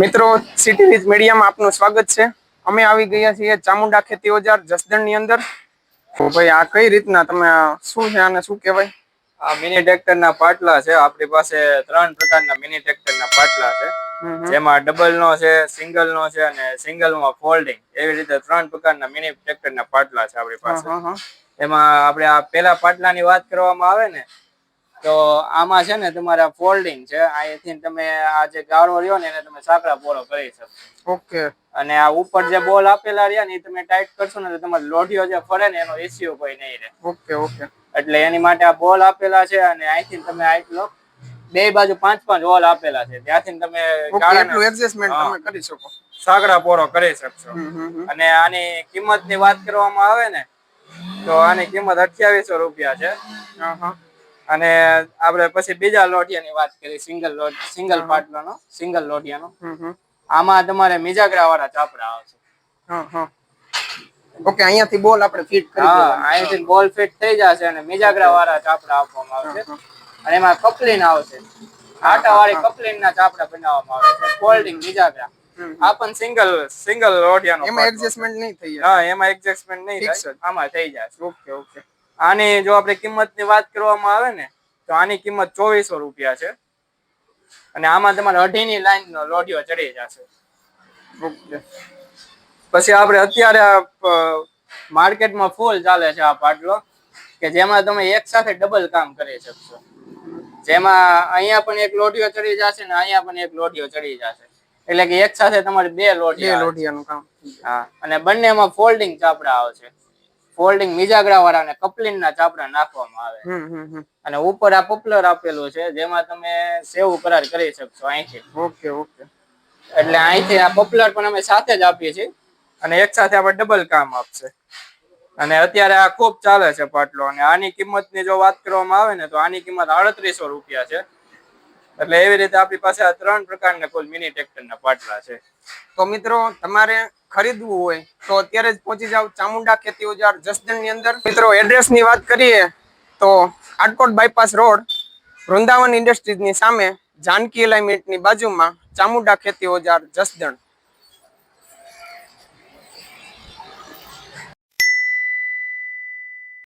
મિત્રો city rich મીડિયામાં આપનું સ્વાગત છે. અમે આવી ગયા છીએ ચામુંડા ખેતી ઓજાર જસદણની અંદર. ભાઈ આ કઈ રીતના તમે શું છે આને શું કહેવાય? આ મિની ટ્રેક્ટર ના પાટલા છે. આપણી પાસે ત્રણ પ્રકારના મિની ટ્રેક્ટર ના પાટલા છે. જેમાં ડબલ નો છે સિંગલ નો છે અને સિંગલમાં ફોલ્ડિંગ એવી રીતે ત્રણ પ્રકારના મિની ટ્રેક્ટર ના પાટલા છે આપણી પાસે. એમાં આપણે આ પેલા પાટલાની વાત કરવામાં આવે ને તો આમાં છે ને તમારા ફોલ્ડિંગ છે અહીંથી તમે આ જે ગાળો રહ્યો ને એને તમે સાંકડા પોળો કરી શકો. ઓકે. અને આ ઉપર જે બોલ આપેલા રહ્યા ને એ તમે ટાઈટ કરશો ને તો તમારો લોઢિયો જે ફરે ને એનો ઇસ્યુ કોઈ નહીં રહે. Okay okay. એટલે એની માટે આ બોલ આપેલા છે અને અહીંથી તમે આટલો બે બાજુ પાંચ પાંચ હોલ આપેલા છે. ત્યાંથી તમે એટલું એડજસ્ટમેન્ટ તમે કરી શકો. સાગડા પોરો કરી શકશો. અને આની કિંમતની વાત કરવામાં આવે ને તો આની કિંમત અઠ્યાવીસો રૂપિયા છે. હા હા. અને આપણે પછી બીજા લોટિયાની વાત કરી સિંગલ લોટ સિંગલ પાટલાનો સિંગલ હમ. આમાં તમારે મિજાગરા વાળા ચાપડા આવશે. ઓકે અહીંયાથી બોલ આપણે ફિટ કરી હા અહીંયાથી બોલ ફિટ થઈ જશે અને મિજાગરા વાળા ચાપડા આપવામાં આવશે. અને એમાં કપલિન આવશે. આટા વાળી કપલિન ના ચાપડા બનાવવામાં આવે છે. ફોલ્ડિંગ મિજાગરા. આ પણ સિંગલ સિંગલ લોટિયાનો એમાં. એડજસ્ટમેન્ટ નહીં થઈ જાય હા એમાં એડજસ્ટમેન્ટ નહીં થાય. આમાં થઈ જશે. Okay okay. આની જો આપણે કિંમતની વાત કરવામાં આવે ને તો આની કિંમત ચોવીસો રૂપિયા છે. અને આમાં તમારે અઢીની લાઈન નો લોઢિયો ચડી જશે. પછી આપણે અત્યારે માર્કેટમાં ફૂલ ચાલે છે આ પાટલો કે જેમાં તમે એક સાથે ડબલ કામ કરી શકશો. જેમાં અહીંયા પણ એક લોઢિયો ચડી જશે ને અહીંયા પણ એક લોઢિયો ચડી જશે. એટલે કે એક સાથે તમારે બે લોઢિયા. લોઢિયાનું કામ. હા અને બંનેમાં ફોલ્ડિંગ ચાપડા આવશે. ફોલ્ડિંગ મિજાગરા વાળા અને કપલિંગ ના ચાપડા નાખવામાં આવે અને ઉપર આ પોપ્યુલર આપેલું છે જેમાં તમે સેવ કરાર કરી શકશો અહીંથી. Okay okay. એટલે અહીંથી આ પોપ્યુલર પણ અમે સાથે જ આપીએ છીએ. અને એક સાથે આપણે ડબલ કામ આપશે. અને અત્યારે આ ખૂબ ચાલે છે પાટલો. અને આની કિંમતની જો વાત કરવામાં આવે ને તો આની કિંમત આડત્રીસો રૂપિયા છે. એટલે એવી રીતે આપણી પાસે આ ત્રણ પ્રકારના કુલ મિની ટ્રેક્ટરના પાટલા છે. તો મિત્રો તમારે ખરીદવું હોય, તો અત્યારે જ પહોંચી જાવ ચામુંડા ખેતી ઓજાર જસદણની અંદર. મિત્રો એડ્રેસની વાત કરીએ, તો આટકોટ બાયપાસ રોડ, વૃંદાવન ઇન્ડસ્ટ્રીઝની સામે, જાનકી એલાઇમેન્ટની બાજુમાં ચામુંડા ખેતી ઓજાર જસદણ.